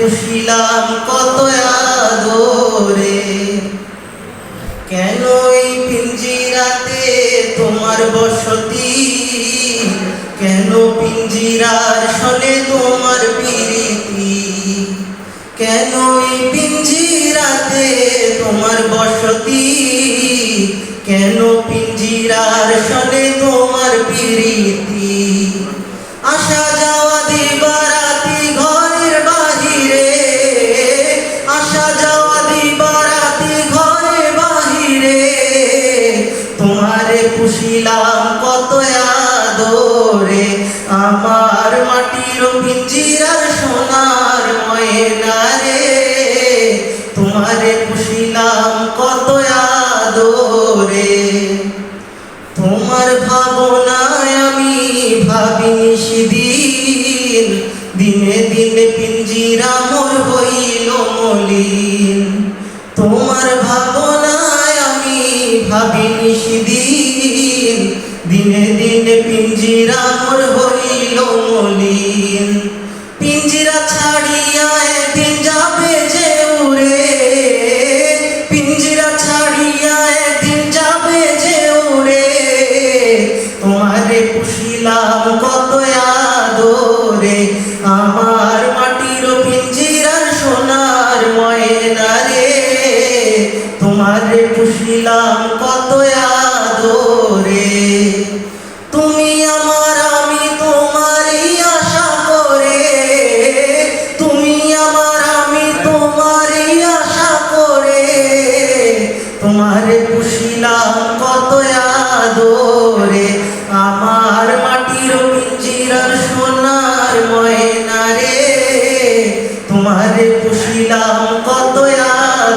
পুষিলাম কত আদরে। কেন এই পিঞ্জিরাতে তোমার বসতি? কেন পিঞ্জিরার সনে তোমার প্রীতি? কেন এই পিঞ্জিরাতে তোমার বসতি? কেন পিঞ্জিরার সনে আদরে আমার মাটির পিঞ্জিরার সোনার ময়না রে। তোমারে পুষিলাম কত আদরে। তোমার ভাবনায় আমি ভাবি সেদিন, দিনে দিনে পিঞ্জিরা মোর হইল মলিন। তোমার ভাবনায় আমি ভাবি সেদিন, দিনে দিনে পিঞ্জিরা হইল মলিন। পিঞ্জিরা ছাড়িয়া একদিন যাবে যে উড়ে। পিঞ্জিরা ছাড়িয়া একদিন যাবে যে উড়ে। তোমারে পুষিলাম কত আদরে। আমার মাটির পিঞ্জিরার সোনার ময়না রে তোমারে পুষিলাম